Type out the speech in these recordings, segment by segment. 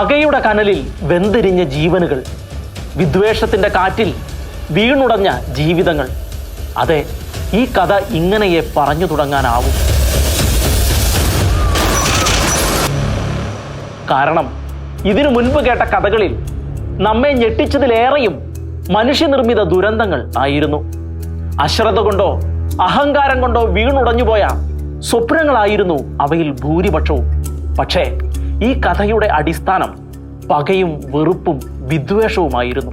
പകയുടെ കനലിൽ വെന്തിരിഞ്ഞ ജീവനുകൾ വിദ്വേഷത്തിന്റെ കാറ്റിൽ വീണുടഞ്ഞ ജീവിതങ്ങൾ. അതെ ഈ കഥ ഇങ്ങനെയേ പറഞ്ഞു തുടങ്ങാനാവും. കാരണം ഇതിനു മുൻപ് കേട്ട കഥകളിൽ നമ്മെ ഞെട്ടിച്ചതിലേറെയും മനുഷ്യനിർമ്മിത ദുരന്തങ്ങൾ ആയിരുന്നു. അശ്രദ്ധ കൊണ്ടോ അഹങ്കാരം കൊണ്ടോ വീണുടഞ്ഞുപോയ സ്വപ്നങ്ങളായിരുന്നു അവയിൽ ഭൂരിപക്ഷവും. പക്ഷേ ഈ കഥയുടെ അടിസ്ഥാനം പകയും വെറുപ്പും വിദ്വേഷവുമായിരുന്നു.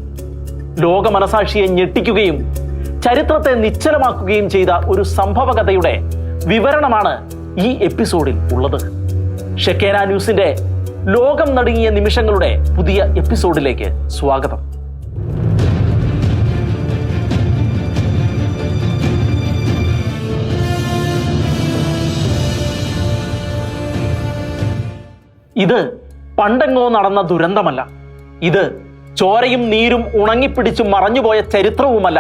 ലോക മനസാക്ഷിയെ ഞെട്ടിക്കുകയും ചരിത്രത്തെ നിശ്ചലമാക്കുകയും ചെയ്ത ഒരു സംഭവകഥയുടെ വിവരണമാണ് ഈ എപ്പിസോഡിൽ ഉള്ളത്. ഷെക്കേന ന്യൂസിന്റെ ലോകം നടുങ്ങിയ നിമിഷങ്ങളുടെ പുതിയ എപ്പിസോഡിലേക്ക് സ്വാഗതം. ഇത് പണ്ടെങ്ങോ നടന്ന ദുരന്തമല്ല. ഇത് ചോരയും നീരും ഉണങ്ങിപ്പിടിച്ചു മറഞ്ഞുപോയ ചരിത്രവുമല്ല.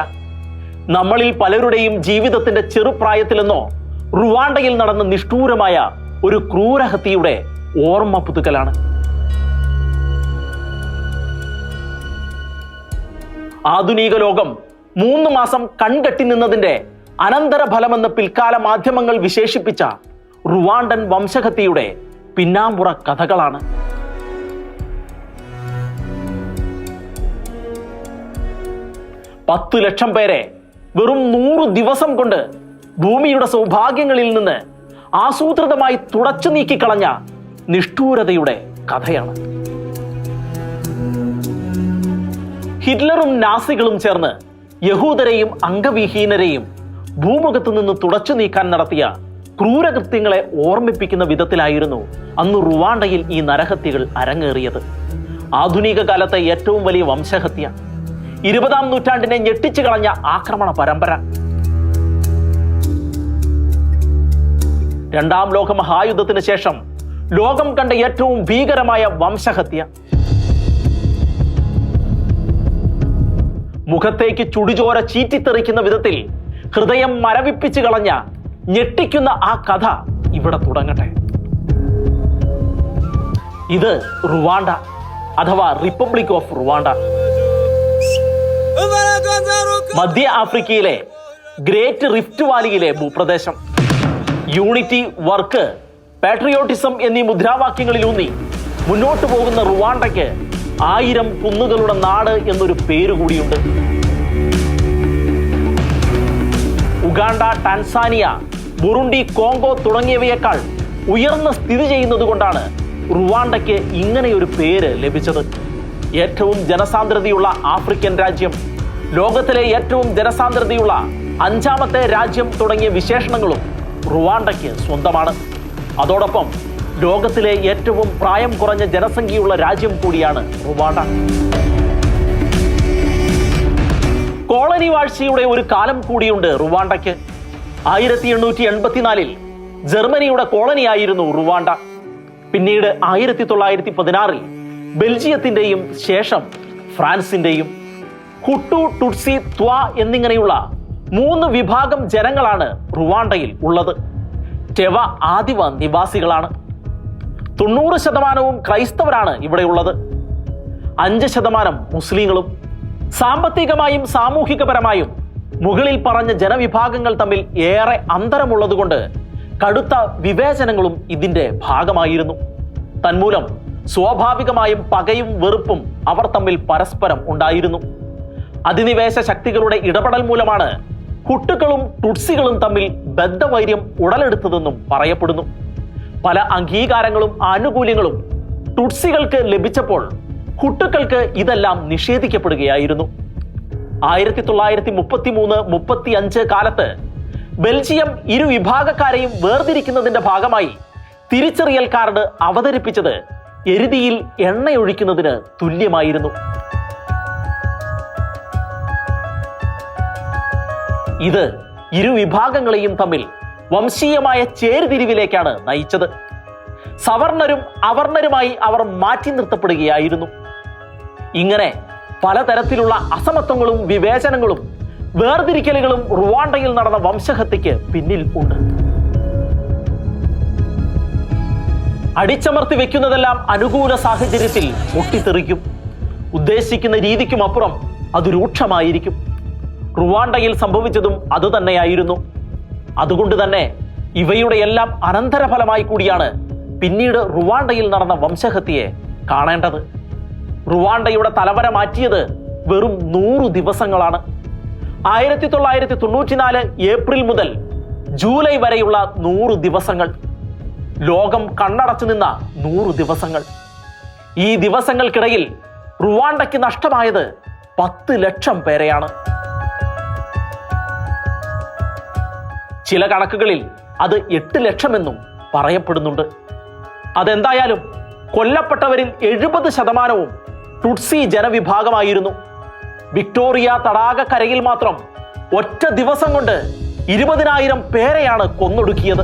നമ്മളിൽ പലരുടെയും ജീവിതത്തിന്റെ ചെറുപ്രായത്തിലെന്നോ റുവാണ്ടയിൽ നടന്ന നിഷ്ഠൂരമായ ഒരു ക്രൂരഹത്യയുടെ ഓർമ്മ പുതുക്കലാണ്. ആധുനിക ലോകം മൂന്ന് മാസം കൺകെട്ടി നിന്നതിന്റെ അനന്തരഫലമെന്ന് പിൽക്കാല മാധ്യമങ്ങൾ വിശേഷിപ്പിച്ച റുവാണ്ടൻ വംശഹത്യയുടെ പിന്നാമ്പുറ കഥകളാണ്. പത്തു ലക്ഷം പേരെ വെറും നൂറ് ദിവസം കൊണ്ട് ഭൂമിയുടെ സൗഭാഗ്യങ്ങളിൽ നിന്ന് ആസൂത്രിതമായി തുടച്ചു നീക്കിക്കളഞ്ഞ നിഷ്ഠൂരതയുടെ കഥയാണ്. ഹിറ്റ്ലറും നാസികളും ചേർന്ന് യഹൂദരെയും അംഗവിഹീനരെയും ഭൂമുഖത്തു നിന്ന് തുടച്ചു നീക്കാൻ നടത്തിയ ക്രൂരകൃത്യങ്ങളെ ഓർമ്മിപ്പിക്കുന്ന വിധത്തിലായിരുന്നു അന്ന് റുവാണ്ടയിൽ ഈ നരഹത്യകൾ അരങ്ങേറിയത്. ആധുനിക കാലത്തെ ഏറ്റവും വലിയ വംശഹത്യ. ഇരുപതാം നൂറ്റാണ്ടിനെ ഞെട്ടിച്ചു കളഞ്ഞ ആക്രമണ പരമ്പര. രണ്ടാം ലോക മഹായുദ്ധത്തിന് ശേഷം ലോകം കണ്ട ഏറ്റവും ഭീകരമായ വംശഹത്യ. മുഖത്തേക്ക് ചുടിചോര ചീറ്റിത്തെറിക്കുന്ന വിധത്തിൽ ഹൃദയം മരവിപ്പിച്ചു കളഞ്ഞ ഞെട്ടിക്കുന്ന ആ കഥ ഇവിടെ തുടങ്ങട്ടെ. ഇത് റുവാണ്ട അഥവാ റിപ്പബ്ലിക് ഓഫ് റുവാണ്ട മധ്യ ആഫ്രിക്കയിലെ ഗ്രേറ്റ് റിഫ്റ്റ് വാലിയിലെ ഭൂപ്രദേശം. യൂണിറ്റി വർക്ക് പാട്രിയോട്ടിസം എന്നീ മുദ്രാവാക്യങ്ങളിലൂന്നി മുന്നോട്ട് പോകുന്ന റുവാണ്ടയ്ക്ക് ആയിരം കുന്നുകളുടെ നാട് എന്നൊരു പേര് കൂടിയുണ്ട്. ഉഗാണ്ട ടാൻസാനിയ ബുറുണ്ടി കോങ്കോ തുടങ്ങിയവയേക്കാൾ ഉയർന്ന സ്ഥിതി ചെയ്യുന്നത് കൊണ്ടാണ് റുവാണ്ടയ്ക്ക് ഇങ്ങനെയൊരു പേര് ലഭിച്ചത്. ഏറ്റവും ജനസാന്ദ്രതയുള്ള ആഫ്രിക്കൻ രാജ്യം ലോകത്തിലെ ഏറ്റവും ജനസാന്ദ്രതയുള്ള അഞ്ചാമത്തെ രാജ്യം തുടങ്ങിയ വിശേഷണങ്ങളും റുവാണ്ടയ്ക്ക് സ്വന്തമാണ്. അതോടൊപ്പം ലോകത്തിലെ ഏറ്റവും പ്രായം കുറഞ്ഞ ജനസംഖ്യയുള്ള രാജ്യം കൂടിയാണ് റുവാണ്ട. കോളനി വാഴ്ചയുടെ ഒരു കാലം കൂടിയുണ്ട് റുവാണ്ടയ്ക്ക്. ആയിരത്തി എണ്ണൂറ്റി എൺപത്തിനാലിൽ ജർമ്മനിയുടെ കോളനിയായിരുന്നു റുവാണ്ട. പിന്നീട് ആയിരത്തി തൊള്ളായിരത്തി പതിനാറിൽ ബെൽജിയത്തിന്റെയും ശേഷം ഫ്രാൻസിന്റെയും ഹുട്ടു ടുട്സി ത്വ എന്നിങ്ങനെയുള്ള മൂന്ന് വിഭാഗം ജനങ്ങളാണ് റുവാണ്ടയിൽ ഉള്ളത്. ടെവ ആദിവ നിവാസികളാണ്. തൊണ്ണൂറ് ശതമാനവും ക്രൈസ്തവരാണ് ഇവിടെയുള്ളത് അഞ്ച് ശതമാനം മുസ്ലിങ്ങളും. സാമ്പത്തികമായും സാമൂഹികപരമായും മുകളിൽ പറഞ്ഞ ജനവിഭാഗങ്ങൾ തമ്മിൽ ഏറെ അന്തരമുള്ളതുകൊണ്ട് കടുത്ത വിവേചനങ്ങളും ഇതിന്റെ ഭാഗമായിരുന്നു. തന്മൂലം സ്വാഭാവികമായും പകയും വെറുപ്പും അവർ തമ്മിൽ പരസ്പരം ഉണ്ടായിരുന്നു. അധിനിവേശ ശക്തികളുടെ ഇടപെടൽ മൂലമാണ് ഹുട്ടുകളും ടുട്സികളും തമ്മിൽ ബദ്ധവൈര്യം ഉടലെടുത്തതെന്നും പറയപ്പെടുന്നു. പല അംഗീകാരങ്ങളും ആനുകൂല്യങ്ങളും ടുട്സികൾക്ക് ലഭിച്ചപ്പോൾ കുട്ടുക്കൾക്ക് ഇതെല്ലാം നിഷേധിക്കപ്പെടുകയായിരുന്നു. ആയിരത്തി തൊള്ളായിരത്തി മുപ്പത്തി മൂന്ന് മുപ്പത്തി അഞ്ച് കാലത്ത് ബെൽജിയം ഇരു വിഭാഗക്കാരെയും വേർതിരിക്കുന്നതിന്റെ ഭാഗമായി തിരിച്ചറിയൽ കാർഡ് അവതരിപ്പിച്ചത് എരുതിയിൽ എണ്ണയൊഴിക്കുന്നതിന് തുല്യമായിരുന്നു. ഇത് ഇരു വിഭാഗങ്ങളെയും തമ്മിൽ വംശീയമായ ചേരിതിരിവിലേക്കാണ് നയിച്ചത്. സവർണരും അവർണരുമായി അവർ മാറ്റി നിർത്തപ്പെടുകയായിരുന്നു. ഇങ്ങനെ പലതരത്തിലുള്ള അസമത്വങ്ങളും വിവേചനങ്ങളും വേർതിരിക്കലുകളും റുവാണ്ടയിൽ നടന്ന വംശഹത്യക്ക് പിന്നിൽ ഉണ്ട്. അടിച്ചമർത്തി വെക്കുന്നതെല്ലാം അനുകൂല സാഹചര്യത്തിൽ പൊട്ടിത്തെറിക്കും ഉദ്ദേശിക്കുന്ന രീതിക്കും അപ്പുറം അത് രൂക്ഷമായിരിക്കും. റുവാണ്ടയിൽ സംഭവിച്ചതും അതുതന്നെയായിരുന്നു അതുകൊണ്ട് തന്നെ ഇവയുടെ എല്ലാം അനന്തരഫലമായി കൂടിയാണ് പിന്നീട് റുവാണ്ടയിൽ നടന്ന വംശഹത്യയെ കാണേണ്ടത്. റുവാണ്ടയുടെ തലവര മാറ്റിയത് വെറും നൂറ് ദിവസങ്ങളാണ്. ആയിരത്തി തൊള്ളായിരത്തി തൊണ്ണൂറ്റിനാല് ഏപ്രിൽ മുതൽ ജൂലൈ വരെയുള്ള നൂറ് ദിവസങ്ങൾ. ലോകം കണ്ണടച്ചു നിന്ന നൂറ് ദിവസങ്ങൾ. ഈ ദിവസങ്ങൾക്കിടയിൽ റുവാണ്ടയ്ക്ക് നഷ്ടമായത് പത്ത് ലക്ഷം പേരെയാണ്. ചില കണക്കുകളിൽ അത് എട്ട് ലക്ഷമെന്നും പറയപ്പെടുന്നുണ്ട്. അതെന്തായാലും കൊല്ലപ്പെട്ടവരിൽ എഴുപത് ശതമാനവും ടുട്സി ജനവിഭാഗമായിരുന്നു. വിക്ടോറിയ തടാകക്കരയിൽ മാത്രം ഒറ്റ ദിവസം കൊണ്ട് ഇരുപതിനായിരം പേരെയാണ് കൊന്നൊടുക്കിയത്.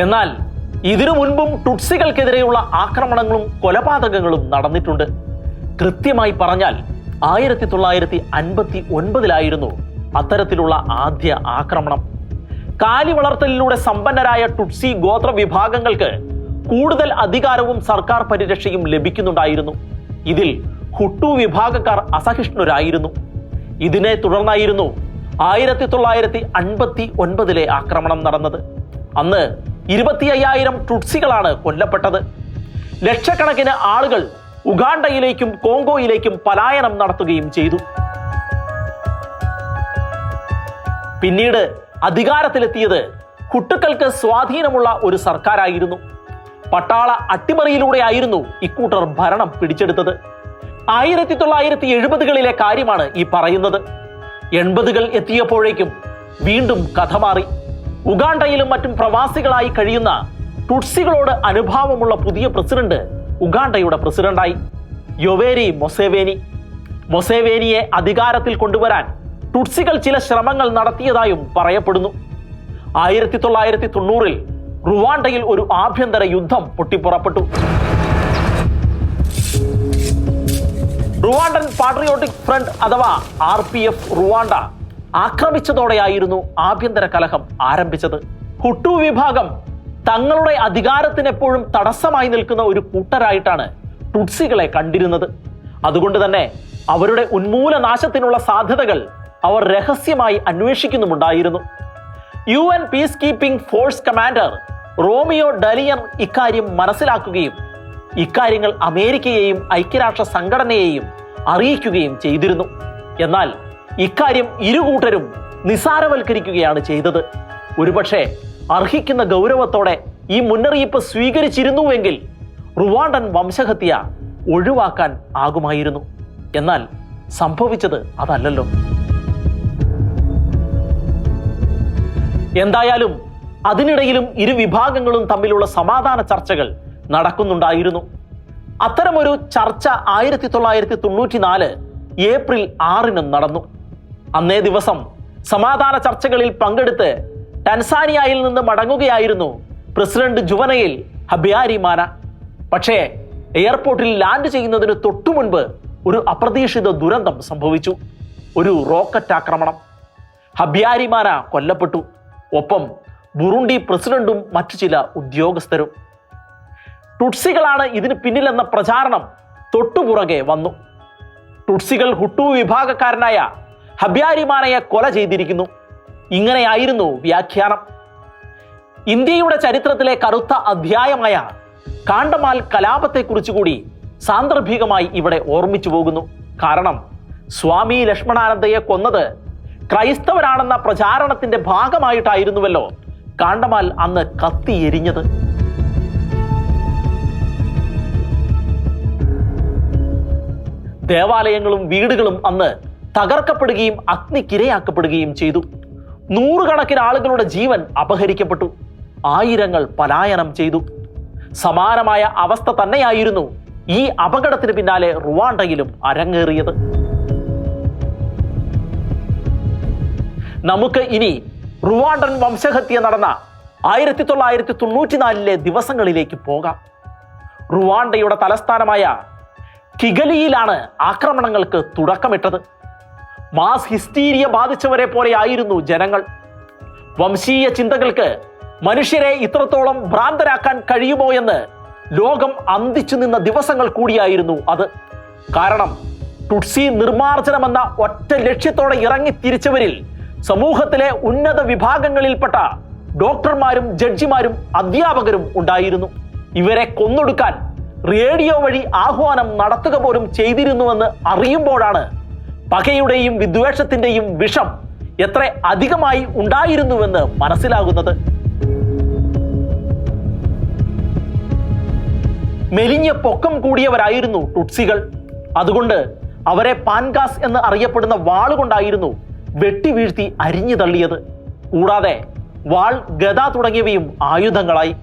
എന്നാൽ ഇതിനു മുൻപും ടുട്സികൾക്കെതിരെയുള്ള ആക്രമണങ്ങളും കൊലപാതകങ്ങളും നടന്നിട്ടുണ്ട്. കൃത്യമായി പറഞ്ഞാൽ ആയിരത്തി തൊള്ളായിരത്തി അൻപത്തി ഒൻപതിലായിരുന്നു അത്തരത്തിലുള്ള ആദ്യ ആക്രമണം. കാലി വളർത്തലിലൂടെ സമ്പന്നരായ ടുട്സി ഗോത്ര വിഭാഗങ്ങൾക്ക് കൂടുതൽ അധികാരവും സർക്കാർ പരിരക്ഷയും ലഭിക്കുന്നുണ്ടായിരുന്നു. ഇതിൽ ഹുട്ടു വിഭാഗക്കാർ അസഹിഷ്ണുരായിരുന്നു. ഇതിനെ തുടർന്നായിരുന്നു ആയിരത്തി തൊള്ളായിരത്തി അൻപത്തി ഒൻപതിലെ ആക്രമണം നടന്നത്. അന്ന് ഇരുപത്തി അയ്യായിരം ടുട്സികളാണ് കൊല്ലപ്പെട്ടത്. ലക്ഷക്കണക്കിന് ആളുകൾ ഉഗാണ്ടയിലേക്കും കോങ്കോയിലേക്കും പലായനം നടത്തുകയും ചെയ്തു. പിന്നീട് അധികാരത്തിലെത്തിയത് കുട്ടുക്കൾക്ക് സ്വാധീനമുള്ള ഒരു സർക്കാരായിരുന്നു. പട്ടാള അട്ടിമറിയിലൂടെ ആയിരുന്നു ഇക്കൂട്ടർ ഭരണം പിടിച്ചെടുത്തത്. ആയിരത്തി തൊള്ളായിരത്തി എഴുപതുകളിലെ കാര്യമാണ് ഈ പറയുന്നത്. എൺപതുകൾ എത്തിയപ്പോഴേക്കും വീണ്ടും കഥ മാറി. ഉഗാണ്ടയിലും മറ്റും പ്രവാസികളായി കഴിയുന്ന ടുട്സികളോട് അനുഭാവമുള്ള പുതിയ പ്രസിഡന്റ് ഉഗാണ്ടയുടെ പ്രസിഡന്റായി. യൊവേരി മൊസേവേനി. മൊസേവേനിയെ അധികാരത്തിൽ കൊണ്ടുവരാൻ ടുട്സികൾ ചില ശ്രമങ്ങൾ നടത്തിയതായും പറയപ്പെടുന്നു. ആയിരത്തി തൊള്ളായിരത്തി തൊണ്ണൂറിൽ റുവാണ്ടയിൽ ഒരു ആഭ്യന്തര യുദ്ധം പൊട്ടിപ്പുറപ്പെട്ടു. റുവാണ്ടൻ പാട്രിയോട്ടിക് ഫ്രണ്ട് അഥവാ ആർ പി എഫ് റുവാണ്ട ആക്രമിച്ചതോടെയായിരുന്നു ആഭ്യന്തര കലഹം ആരംഭിച്ചത്. ഹുട്ടു വിഭാഗം തങ്ങളുടെ അധികാരത്തിനെപ്പോഴും തടസ്സമായി നിൽക്കുന്ന ഒരു കൂട്ടരായിട്ടാണ് ടുട്സികളെ കണ്ടിരുന്നത്. അതുകൊണ്ട് തന്നെ അവരുടെ ഉന്മൂലനാശത്തിനുള്ള സാധ്യതകൾ അവർ രഹസ്യമായി അന്വേഷിക്കുന്നുമുണ്ടായിരുന്നു. U N peace keeping force commander Romeo Dallaire ഇക്കാര്യം മനസ്സിലാക്കുകയും ഇക്കാര്യങ്ങൾ അമേരിക്കയെയും ഐക്യരാഷ്ട്ര സംഘടനയെയും അറിയിക്കുകയും ചെയ്തിരുന്നു. എന്നാൽ ഇക്കാര്യം ഇരുകൂട്ടരും നിസാരവൽക്കരിക്കുകയാണ് ചെയ്തത്. ഒരുപക്ഷെ അർഹിക്കുന്ന ഗൗരവത്തോടെ ഈ മുന്നറിയിപ്പ് സ്വീകരിച്ചിരുന്നുവെങ്കിൽ റുവാണ്ടൻ വംശഹത്യ ഒഴിവാക്കാൻ ആകുമായിരുന്നു. എന്നാൽ സംഭവിച്ചത് അതല്ലല്ലോ. എന്തായാലും അതിനിടയിലും ഇരു വിഭാഗങ്ങളും തമ്മിലുള്ള സമാധാന ചർച്ചകൾ നടക്കുന്നുണ്ടായിരുന്നു. അത്തരമൊരു ചർച്ച ആയിരത്തി തൊള്ളായിരത്തി തൊണ്ണൂറ്റിനാല് ഏപ്രിൽ ആറിന് നടന്നു. അന്നേ ദിവസം സമാധാന ചർച്ചകളിൽ പങ്കെടുത്ത് ടൻസാനിയയിൽ നിന്ന് മടങ്ങുകയായിരുന്നു പ്രസിഡന്റ് ജുവനയിൽ ഹബിയാരിമാന പക്ഷേ എയർപോർട്ടിൽ ലാൻഡ് ചെയ്യുന്നതിന് തൊട്ടു മുൻപ് ഒരു അപ്രതീക്ഷിത ദുരന്തം സംഭവിച്ചു. ഒരു റോക്കറ്റ് ആക്രമണം. ഹബിയാരിമാന കൊല്ലപ്പെട്ടു. ഒപ്പം ബുറുണ്ടി പ്രസിഡന്റും മറ്റു ചില ഉദ്യോഗസ്ഥരും. ടുട്സികളാണ് ഇതിന് പിന്നിലെന്ന പ്രചാരണം തൊട്ടുപുറകെ വന്നു. ടുട്സികൾ ഹുട്ടു വിഭാഗക്കാരനായ ഹബ്യാരിമാനയെ കൊല ചെയ്തിരിക്കുന്നു. ഇങ്ങനെയായിരുന്നു വ്യാഖ്യാനം. ഇന്ത്യയുടെ ചരിത്രത്തിലെ കറുത്ത അധ്യായമായ കാണ്ടമാൽ കലാപത്തെക്കുറിച്ച് കൂടി സാന്ദർഭികമായി ഇവിടെ ഓർമ്മിച്ചു പോകുന്നു. കാരണം സ്വാമി ലക്ഷ്മണാനന്ദയെ കൊന്നത് ക്രൈസ്തവരാണെന്ന പ്രചാരണത്തിന്റെ ഭാഗമായിട്ടായിരുന്നുവല്ലോ കാണ്ടമാൽ അന്ന് കത്തി എരിഞ്ഞത്. ദേവാലയങ്ങളും വീടുകളും അന്ന് തകർക്കപ്പെടുകയും അഗ്നിക്കിരയാക്കപ്പെടുകയും ചെയ്തു. നൂറുകണക്കിന് ആളുകളുടെ ജീവൻ അപഹരിക്കപ്പെട്ടു. ആയിരങ്ങൾ പലായനം ചെയ്തു. സമാനമായ അവസ്ഥ തന്നെയായിരുന്നു ഈ അപകടത്തിന് പിന്നാലെ റുവാണ്ടയിലും അരങ്ങേറിയത്. നമുക്ക് ഇനി റുവാണ്ടൻ വംശഹത്യ നടന്ന ആയിരത്തി തൊള്ളായിരത്തി തൊണ്ണൂറ്റിനാലിലെ ദിവസങ്ങളിലേക്ക് പോകാം. റുവാണ്ടയുടെ തലസ്ഥാനമായ കിഗലിയിലാണ് ആക്രമണങ്ങൾക്ക് തുടക്കമിട്ടത്. മാസ് ഹിസ്റ്റീരിയ ബാധിച്ചവരെ പോലെ ആയിരുന്നു ജനങ്ങൾ. വംശീയ ചിന്തകൾക്ക് മനുഷ്യരെ ഇത്രത്തോളം ഭ്രാന്തരാക്കാൻ കഴിയുമോ എന്ന് ലോകം അന്തിച്ചു നിന്ന ദിവസങ്ങൾ കൂടിയായിരുന്നു അത്. കാരണം ടുട്സി നിർമാർജനമെന്ന ഒറ്റ ലക്ഷ്യത്തോടെ ഇറങ്ങി തിരിച്ചവരിൽ സമൂഹത്തിലെ ഉന്നത വിഭാഗങ്ങളിൽപ്പെട്ട ഡോക്ടർമാരും ജഡ്ജിമാരും അധ്യാപകരും ഉണ്ടായിരുന്നു. ഇവരെ കൊന്നൊടുക്കാൻ റേഡിയോ വഴി ആഹ്വാനം നടത്തുക പോലും ചെയ്തിരുന്നുവെന്ന് അറിയുമ്പോഴാണ് പകയുടെയും വിദ്വേഷത്തിന്റെയും വിഷം എത്ര അധികമായി ഉണ്ടായിരുന്നുവെന്ന് മനസ്സിലാകുന്നത്. മെലിഞ്ഞ പൊക്കം കൂടിയവരായിരുന്നു ടുട്സികൾ അതുകൊണ്ട് അവരെ പാൻകാസ് എന്ന് അറിയപ്പെടുന്ന വാളുകൊണ്ടായിരുന്നു വെട്ടി വീഴ്ത്തി അരിഞ്ഞു തള്ളിയത്. കൂടാതെ വാൾ ഗദ തുടങ്ങിയവയും ആയുധങ്ങളായി.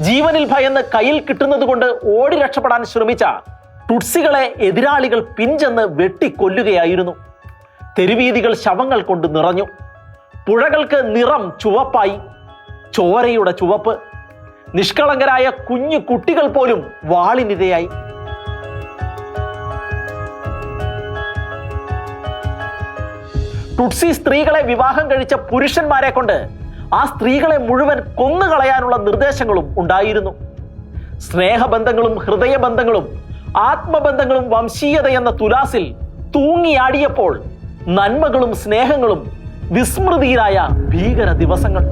ജീവനിൽ ഭയന്ന് കയ്യിൽ കിട്ടുന്നത് കൊണ്ട് ഓടി രക്ഷപ്പെടാൻ ശ്രമിച്ച ടുട്സികളെ എതിരാളികൾ പിഞ്ചെന്ന് വെട്ടിക്കൊല്ലുകയായിരുന്നു. തെരുവീതികൾ ശവങ്ങൾ കൊണ്ട് നിറഞ്ഞു. പുഴകൾക്ക് നിറം ചുവപ്പായി. ചോരയുടെ ചുവപ്പ്. നിഷ്കളങ്കരായ കുഞ്ഞു കുട്ടികൾ പോലും വാളിനിരയായി. ടുട്സി സ്ത്രീകളെ വിവാഹം കഴിച്ച പുരുഷന്മാരെ കൊണ്ട് ആ സ്ത്രീകളെ മുഴുവൻ കൊന്നുകളയാനുള്ള നിർദ്ദേശങ്ങളും ഉണ്ടായിരുന്നു. സ്നേഹബന്ധങ്ങളും ഹൃദയബന്ധങ്ങളും ആത്മബന്ധങ്ങളും വംശീയത എന്ന തുലാസിൽ തൂങ്ങിയാടിയപ്പോൾ നന്മകളും സ്നേഹങ്ങളും വിസ്മൃതിയിലായ ഭീകര ദിവസങ്ങൾ.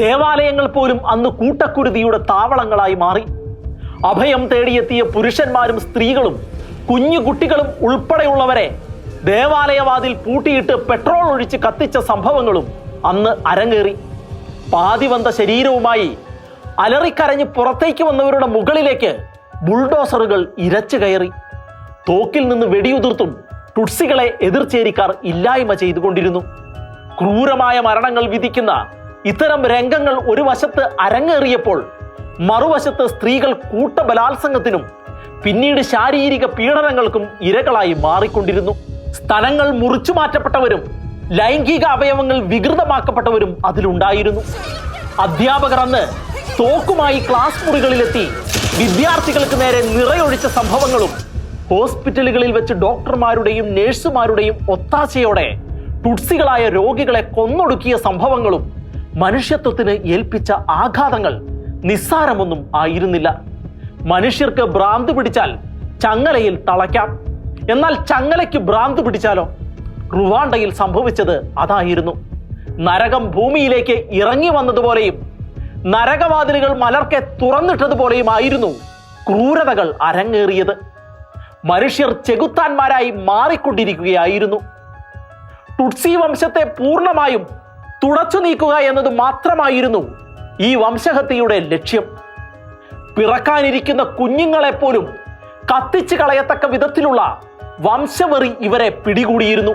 ദേവാലയങ്ങൾ പോലും അന്ന് കൂട്ടക്കുരുതിയുടെ താവളങ്ങളായി മാറി. അഭയം തേടിയെത്തിയ പുരുഷന്മാരും സ്ത്രീകളും കുഞ്ഞു കുട്ടികളും ഉൾപ്പെടെയുള്ളവരെ ദേവാലയവാതിൽ പൂട്ടിയിട്ട് പെട്രോൾ ഒഴിച്ച് കത്തിച്ച സംഭവങ്ങളും അന്ന് അരങ്ങേറി. പാതി പാതിവന്ത ശരീരവുമായി അലറിക്കരഞ്ഞ് പുറത്തേക്ക് വന്നവരുടെ മുകളിലേക്ക് ബുൾഡോസറുകൾ ഇരച്ചു കയറി. തോക്കിൽ നിന്ന് വെടിയുതിർത്തും ടുട്സികളെ എതിർച്ചേരിക്കാർ ഇല്ലായ്മ ചെയ്തുകൊണ്ടിരുന്നു. ക്രൂരമായ മരണങ്ങൾ വിധിക്കുന്ന ഇത്തരം രംഗങ്ങൾ ഒരു വശത്ത് അരങ്ങേറിയപ്പോൾ മറുവശത്ത് സ്ത്രീകൾ കൂട്ടബലാത്സംഗത്തിനും പിന്നീട് ശാരീരിക പീഡനങ്ങൾക്കും ഇരകളായി മാറിക്കൊണ്ടിരുന്നു. സ്ഥലങ്ങൾ മുറിച്ചു മാറ്റപ്പെട്ടവരും ലൈംഗിക അവയവങ്ങൾ വികൃതമാക്കപ്പെട്ടവരും അതിലുണ്ടായിരുന്നു. അധ്യാപകർ അന്ന് തോക്കുമായി ക്ലാസ് മുറികളിലെത്തി വിദ്യാർത്ഥികൾക്ക് നേരെ നിറയൊഴിച്ച സംഭവങ്ങളും ഹോസ്പിറ്റലുകളിൽ വെച്ച് ഡോക്ടർമാരുടെയും നേഴ്സുമാരുടെയും ഒത്താശയോടെ ടുട്സികളായ രോഗികളെ കൊന്നൊടുക്കിയ സംഭവങ്ങളും മനുഷ്യത്വത്തിന് ഏൽപ്പിച്ച ആഘാതങ്ങൾ നിസ്സാരമൊന്നും ആയിരുന്നില്ല. മനുഷ്യർക്ക് ഭ്രാന്ത് പിടിച്ചാൽ ചങ്ങലയിൽ തളയ്ക്കാം. എന്നാൽ ചങ്ങലയ്ക്ക് ഭ്രാന്ത് പിടിച്ചാലോ? റുവാണ്ടയിൽ സംഭവിച്ചത് അതായിരുന്നു. നരകം ഭൂമിയിലേക്ക് ഇറങ്ങി വന്നതുപോലെയും നരകവാതിലുകൾ മലർക്കെ തുറന്നിട്ടതുപോലെയുമായിരുന്നു ക്രൂരതകൾ അരങ്ങേറിയത്. മനുഷ്യർ ചെകുത്താന്മാരായി മാറിക്കൊണ്ടിരിക്കുകയായിരുന്നു. ടുട്സി വംശത്തെ പൂർണമായും തുടച്ചു നീക്കുക എന്നത് മാത്രമായിരുന്നു ഈ വംശഹത്യയുടെ ലക്ഷ്യം. പിറക്കാനിരിക്കുന്ന കുഞ്ഞുങ്ങളെപ്പോലും കത്തിച്ചു കളയത്തക്ക വിധത്തിലുള്ള വംശവെറി ഇവരെ പിടികൂടിയിരുന്നു.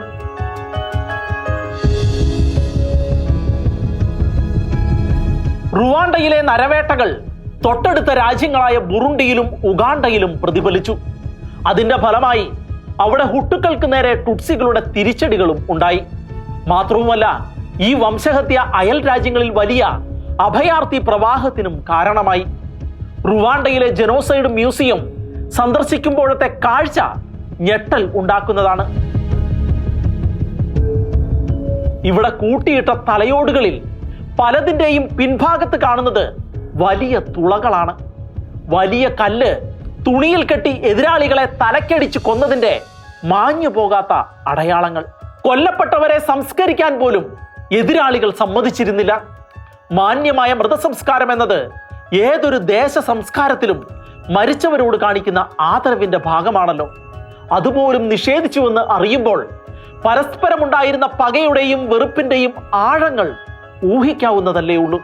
റുവാണ്ടയിലെ നരവേട്ടകൾ തൊട്ടടുത്ത രാജ്യങ്ങളായ ബുറുണ്ടിയിലും ഉഗാണ്ടയിലും പ്രതിഫലിച്ചു. അതിന്റെ ഫലമായി അവിടെ ഹുട്ടുക്കൾക്ക് നേരെ ടുട്സികളുടെ തിരിച്ചടികളും ഉണ്ടായി. മാത്രവുമല്ല ഈ വംശഹത്യ അയൽ രാജ്യങ്ങളിൽ വലിയ അഭയാർത്ഥി പ്രവാഹത്തിനും കാരണമായി. റുവാണ്ടയിലെ ജനോസൈഡ് മ്യൂസിയം സന്ദർശിക്കുമ്പോഴത്തെ കാഴ്ച ഞെട്ടൽ ഉണ്ടാക്കുന്നതാണ്. ഇവിടെ കൂട്ടിയിട്ട തലയോടുകളിൽ പലതിന്റെയും പിൻഭാഗത്ത് കാണുന്നത് വലിയ തുളകളാണ്. വലിയ കല്ല് തുണിയിൽ കെട്ടി എതിരാളികളെ തലക്കടിച്ച് കൊന്നതിന്റെ മാഞ്ഞു പോകാത്ത അടയാളങ്ങൾ. കൊല്ലപ്പെട്ടവരെ സംസ്കരിക്കാൻ പോലും എതിരാളികൾ സമ്മതിച്ചിരുന്നില്ല. മാന്യമായ മൃതസംസ്കാരം എന്നത് ഏതൊരു ദേശ സംസ്കാരത്തിലും മരിച്ചവരോട് കാണിക്കുന്ന ആദരവിന്റെ ഭാഗമാണല്ലോ. അതുപോലും നിഷേധിച്ചുവെന്ന് അറിയുമ്പോൾ പരസ്പരമുണ്ടായിരുന്ന പകയുടെയും വെറുപ്പിന്റെയും ആഴങ്ങൾ ഊഹിക്കാവുന്നതല്ലേ ഉള്ളൂ.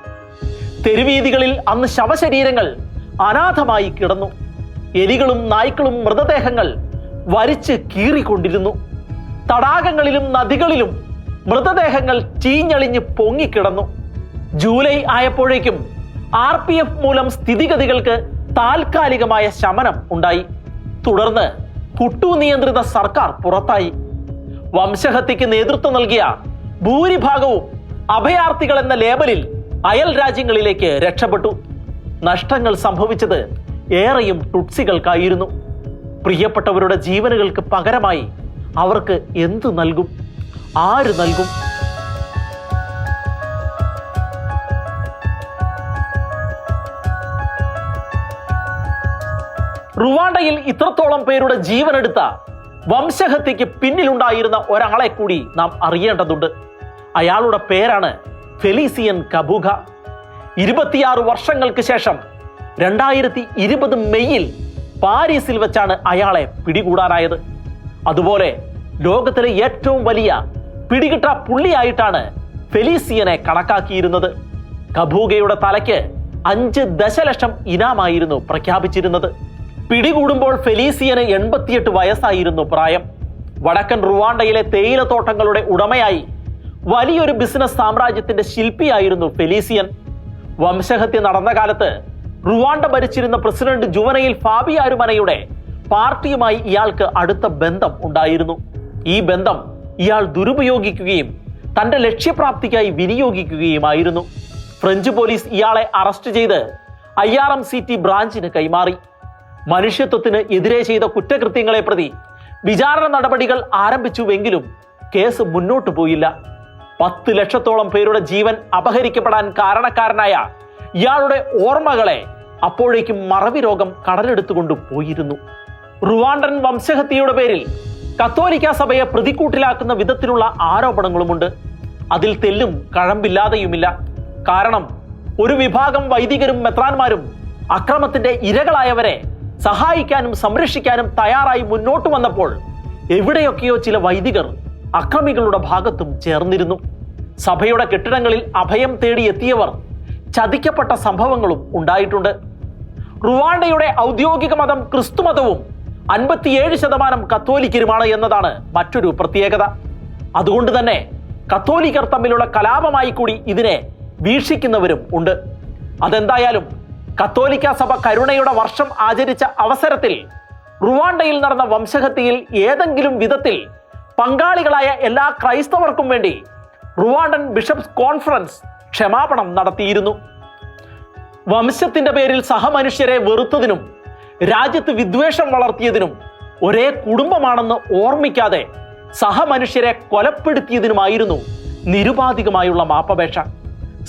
തെരുവീതികളിൽ അന്ന് ശവശരീരങ്ങൾ അനാഥമായി കിടന്നു. എലികളും നായ്ക്കളും മൃതദേഹങ്ങൾ വരിച്ച് കീറിക്കൊണ്ടിരുന്നു. തടാകങ്ങളിലും നദികളിലും മൃതദേഹങ്ങൾ ചീഞ്ഞളിഞ്ഞ് പൊങ്ങിക്കിടന്നു. ജൂലൈ ആയപ്പോഴേക്കും ആർ പി എഫ് മൂലം സ്ഥിതിഗതികൾക്ക് താൽക്കാലികമായ ശമനം ഉണ്ടായി. തുടർന്ന് കുട്ടു നിയന്ത്രിത സർക്കാർ പുറത്തായി. വംശഹത്യക്ക് നേതൃത്വം നൽകിയ ഭൂരിഭാഗവും അഭയാർത്ഥികൾ എന്ന ലേബലിൽ അയൽ രാജ്യങ്ങളിലേക്ക് രക്ഷപ്പെട്ടു. നഷ്ടങ്ങൾ സംഭവിച്ചത് ഏറെയും ടുട്സികൾക്കായിരുന്നു. പ്രിയപ്പെട്ടവരുടെ ജീവനുകൾക്ക് പകരമായി അവർക്ക് എന്തു നൽകും? ആര് നൽകും? റുവാണ്ടയിൽ ഇത്രത്തോളം പേരുടെ ജീവനെടുത്ത വംശഹത്യക്ക് പിന്നിലുണ്ടായിരുന്ന ഒരാളെ കൂടി നാം അറിയേണ്ടതുണ്ട്. അയാളുടെ പേരാണ് ഫെലീസിയൻ കബുഗ. ഇരുപത്തിയാറ് വർഷങ്ങൾക്ക് ശേഷം രണ്ടായിരത്തി ഇരുപത് മെയ്യിൽ പാരീസിൽ വെച്ചാണ് അയാളെ പിടികൂടാനായത്. അതുപോലെ ലോകത്തിലെ ഏറ്റവും വലിയ പിടികിട്ട പുള്ളിയായിട്ടാണ് ഫെലീസിയനെ കണക്കാക്കിയിരുന്നത്. കബൂഗയുടെ തലയ്ക്ക് അഞ്ച് ദശലക്ഷം ഇനാമായിരുന്നു പ്രഖ്യാപിച്ചിരുന്നത്. പിടികൂടുമ്പോൾ ഫെലീസിയന് എൺപത്തിയെട്ട് വയസ്സായിരുന്നു പ്രായം. വടക്കൻ റുവാണ്ടയിലെ തേയിലത്തോട്ടങ്ങളുടെ ഉടമയായി വലിയൊരു ബിസിനസ് സാമ്രാജ്യത്തിന്റെ ശില്പിയായിരുന്നു ഫെലീസിയൻ. വംശഹത്യ നടന്ന കാലത്ത് റുവാണ്ട ഭരിച്ചിരുന്ന പ്രസിഡന്റ് ജുവനയിൽ ഫാബിയാരുമനയുടെ പാർട്ടിയുമായി ഇയാൾക്ക് അടുത്ത ബന്ധം ഉണ്ടായിരുന്നു. ഈ ബന്ധം ഇയാൾ ദുരുപയോഗിക്കുകയും തന്റെ ലക്ഷ്യപ്രാപ്തിക്കായി വിനിയോഗിക്കുകയുമായിരുന്നു. ഫ്രഞ്ച് പോലീസ് ഇയാളെ അറസ്റ്റ് ചെയ്ത് I R M C T ബ്രാഞ്ചിന് കൈമാറി. മനുഷ്യത്വത്തിന് എതിരെ ചെയ്ത കുറ്റകൃത്യങ്ങളെ പ്രതി വിചാരണ നടപടികൾ ആരംഭിച്ചുവെങ്കിലും കേസ് മുന്നോട്ടു പോയില്ല. പത്ത് ലക്ഷത്തോളം പേരുടെ ജീവൻ അപഹരിക്കപ്പെടാൻ കാരണക്കാരനായ ഇയാളുടെ ഓർമ്മകളെ അപ്പോഴേക്കും മറവി രോഗം കടലെടുത്തുകൊണ്ട് പോയിരുന്നു. റുവാണ്ടൻ വംശഹത്യയുടെ പേരിൽ കത്തോലിക്ക സഭയെ പ്രതിക്കൂട്ടിലാക്കുന്ന വിധത്തിലുള്ള ആരോപണങ്ങളുമുണ്ട്. അതിൽ തെല്ലും കഴമ്പില്ലാതെയുമില്ല. കാരണം ഒരു വിഭാഗം വൈദികരും മെത്രാന്മാരും അക്രമത്തിന്റെ ഇരകളായവരെ സഹായിക്കാനും സംരക്ഷിക്കാനും തയ്യാറായി മുന്നോട്ട് വന്നപ്പോൾ എവിടെയൊക്കെയോ ചില വൈദികർ അക്രമികളുടെ ഭാഗത്തും ചേർന്നിരുന്നു. സഭയുടെ കെട്ടിടങ്ങളിൽ അഭയം തേടി എത്തിയവർ ചതിക്കപ്പെട്ട സംഭവങ്ങളും ഉണ്ടായിട്ടുണ്ട്. റുവാണ്ടയുടെ ഔദ്യോഗിക മതം ക്രിസ്തുമതവും അൻപത്തിയേഴ് ശതമാനം കത്തോലിക്കരുമാണ് എന്നതാണ് മറ്റൊരു പ്രത്യേകത. അതുകൊണ്ട് തന്നെ കത്തോലിക്കർ തമ്മിലുള്ള കലാപമായി കൂടി ഇതിനെ വീക്ഷിക്കുന്നവരും ഉണ്ട്. അതെന്തായാലും കത്തോലിക്ക സഭ കരുണയുടെ വർഷം ആചരിച്ച അവസരത്തിൽ റുവാണ്ടയിൽ നടന്ന വംശഹത്യയിൽ ഏതെങ്കിലും വിധത്തിൽ പങ്കാളികളായ എല്ലാ ക്രൈസ്തവർക്കും വേണ്ടി റുവാണ്ടൻ ബിഷപ്സ് കോൺഫറൻസ് ക്ഷമാപണം നടത്തിയിരുന്നു. വംശത്തിന്റെ പേരിൽ സഹമനുഷ്യരെ വെറുത്തതിനും രാജ്യത്ത് വിദ്വേഷം വളർത്തിയതിനും ഒരേ കുടുംബമാണെന്ന് ഓർമ്മിക്കാതെ സഹമനുഷ്യരെ കൊലപ്പെടുത്തിയതിനുമായിരുന്നു നിരുപാധികമായുള്ള മാപ്പപേക്ഷ.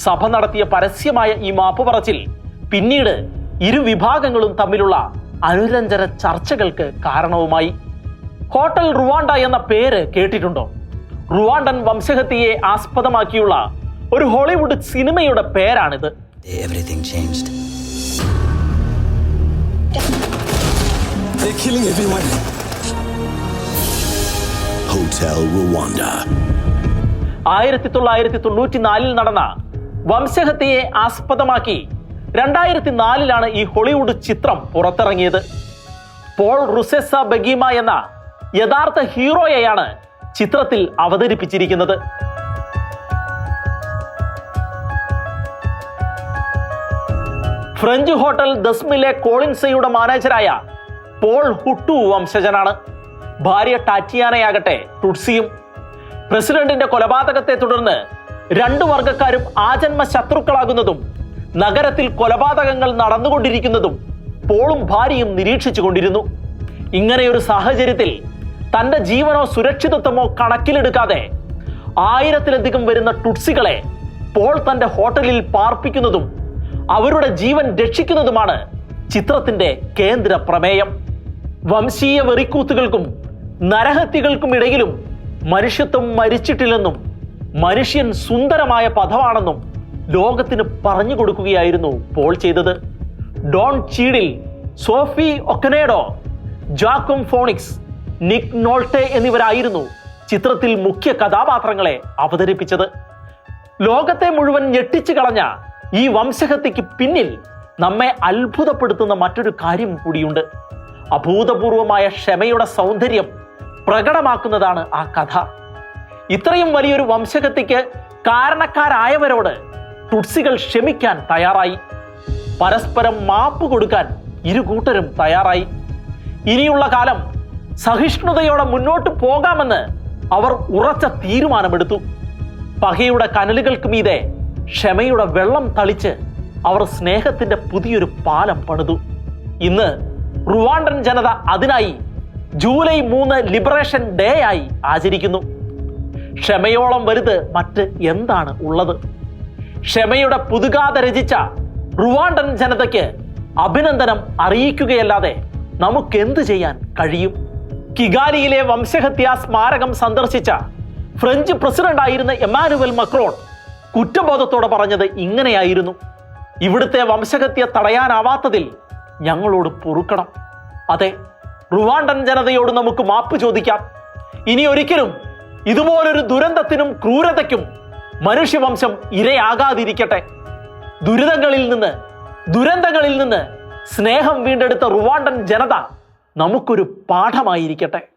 സഭ നടത്തിയ പരസ്യമായ ഈ മാപ്പ് പറച്ചിൽ പിന്നീട് ഇരു വിഭാഗങ്ങളും തമ്മിലുള്ള അനുരഞ്ജന ചർച്ചകൾക്ക് കാരണവുമായി ഹോട്ടൽ റുവാണ്ട എന്ന പേര് കേട്ടിട്ടുണ്ടോ റുവാണ്ടൻ വംശഹത്യയെ ആസ്പദമാക്കിയുള്ള ഒരു ഹോളിവുഡ് സിനിമയുടെ പേരാണിത് Everything changed. They're killing everyone. Hotel Rwanda. ആയിരത്തി തൊള്ളായിരത്തി തൊണ്ണൂറ്റി നാലിൽ നടന്ന വംശഹത്യയെ ആസ്പദമാക്കി രണ്ടായിരത്തി നാലിലാണ് ഈ ഹോളിവുഡ് ചിത്രം പുറത്തിറങ്ങിയത്. പോൾ റുസെസ ബഗീമ എന്ന യഥാർത്ഥ ഹീറോയെയാണ് ചിത്രത്തിൽ അവതരിപ്പിച്ചിരിക്കുന്നത്. ഫ്രഞ്ച് ഹോട്ടൽ ദസ്മിലെ കോളിൻസയുടെ മാനേജരായ പോൾ ഹുട്ടു വംശജനാണ്. ഭാര്യ ടാറ്റിയാനയാകട്ടെ ടുട്സിയും. പ്രസിഡന്റിന്റെ കൊലപാതകത്തെ തുടർന്ന് രണ്ടു വർഗക്കാരും ആജന്മ ശത്രുക്കളാകുന്നതും നഗരത്തിൽ കൊലപാതകങ്ങൾ നടന്നുകൊണ്ടിരിക്കുന്നതും പോളും ഭാര്യയും നിരീക്ഷിച്ചു കൊണ്ടിരുന്നു ഇങ്ങനെയൊരു സാഹചര്യത്തിൽ തന്റെ ജീവനോ സുരക്ഷിതത്വമോ കണക്കിലെടുക്കാതെ ആയിരത്തിലധികം വരുന്ന ടുട്സികളെ പോൾ തന്റെ ഹോട്ടലിൽ പാർപ്പിക്കുന്നതും അവരുടെ ജീവൻ രക്ഷിക്കുന്നതുമാണ് ചിത്രത്തിന്റെ കേന്ദ്ര പ്രമേയം വംശീയ വെറിക്കൂത്തുകൾക്കും നരഹത്യകൾക്കും ഇടയിലും മനുഷ്യത്വം മരിച്ചിട്ടില്ലെന്നും മനുഷ്യൻ സുന്ദരമായ പദമാണെന്നും ലോകത്തിന് പറഞ്ഞു കൊടുക്കുകയായിരുന്നു പോൾ ചെയ്തത്. ഡോൺ ചീഡിൽ സോഫി ഒക്കനേഡോ ജാക്കും ഫോണിക്സ് നിക് നോൾട്ടെ എന്നിവരായിരുന്നു ചിത്രത്തിൽ മുഖ്യ കഥാപാത്രങ്ങളെ അവതരിപ്പിച്ചത്. ലോകത്തെ മുഴുവൻ ഞെട്ടിച്ചു കളഞ്ഞ ഈ വംശഹത്യക്ക് പിന്നിൽ നമ്മെ അത്ഭുതപ്പെടുത്തുന്ന മറ്റൊരു കാര്യം കൂടിയുണ്ട്. അഭൂതപൂർവമായ ക്ഷമയുടെ സൗന്ദര്യം പ്രകടമാക്കുന്നതാണ് ആ കഥ. ഇത്രയും വലിയൊരു വംശഹത്യക്ക് കാരണക്കാരായവരോട് ടുട്സികൾ ക്ഷമിക്കാൻ തയ്യാറായി. പരസ്പരം മാപ്പ് കൊടുക്കാൻ ഇരു കൂട്ടരും തയ്യാറായി. ഇനിയുള്ള കാലം സഹിഷ്ണുതയോടെ മുന്നോട്ട് പോകാമെന്ന് അവർ ഉറച്ച തീരുമാനമെടുത്തു. പകയുടെ കനലുകൾക്ക് മീതെ ക്ഷമയുടെ വെള്ളം തളിച്ച് അവർ സ്നേഹത്തിന്റെ പുതിയൊരു പാലം പണിതു. ഇന്ന് റുവാണ്ടൻ ജനത അതിനായി ജൂലൈ മൂന്ന് ലിബറേഷൻ ഡേ ആയി ആചരിക്കുന്നു. ക്ഷമയോളം വലുത് മറ്റ് എന്താണ് ഉള്ളത്? ക്ഷമയുടെ പുതുകാത രചിച്ച റുവാണ്ടൻ ജനതയ്ക്ക് അഭിനന്ദനം അറിയിക്കുകയല്ലാതെ നമുക്ക് എന്ത് ചെയ്യാൻ കഴിയും? കിഗാലിയിലെ വംശഹത്യാ സ്മാരകം സന്ദർശിച്ച ഫ്രഞ്ച് പ്രസിഡന്റ് ആയിരുന്ന എമാനുവൽ മക്രോൺ കുറ്റബോധത്തോടെ പറഞ്ഞത് ഇങ്ങനെയായിരുന്നു. ഇവിടുത്തെ വംശഹത്യ തടയാനാവാത്തതിൽ ഞങ്ങളോട് പൊറുക്കണം. അതെ റുവാണ്ടൻ ജനതയോട് നമുക്ക് മാപ്പ് ചോദിക്കാം. ഇനി ഒരിക്കലും ഇതുപോലൊരു ദുരന്തത്തിനും ക്രൂരതയ്ക്കും മനുഷ്യവംശം ഇരയാകാതിരിക്കട്ടെ. ദുരിതങ്ങളിൽ നിന്ന് ദുരന്തങ്ങളിൽ നിന്ന് സ്നേഹം വീണ്ടെടുത്ത റുവാണ്ടൻ ജനത നമുക്കൊരു പാഠമായിരിക്കട്ടെ.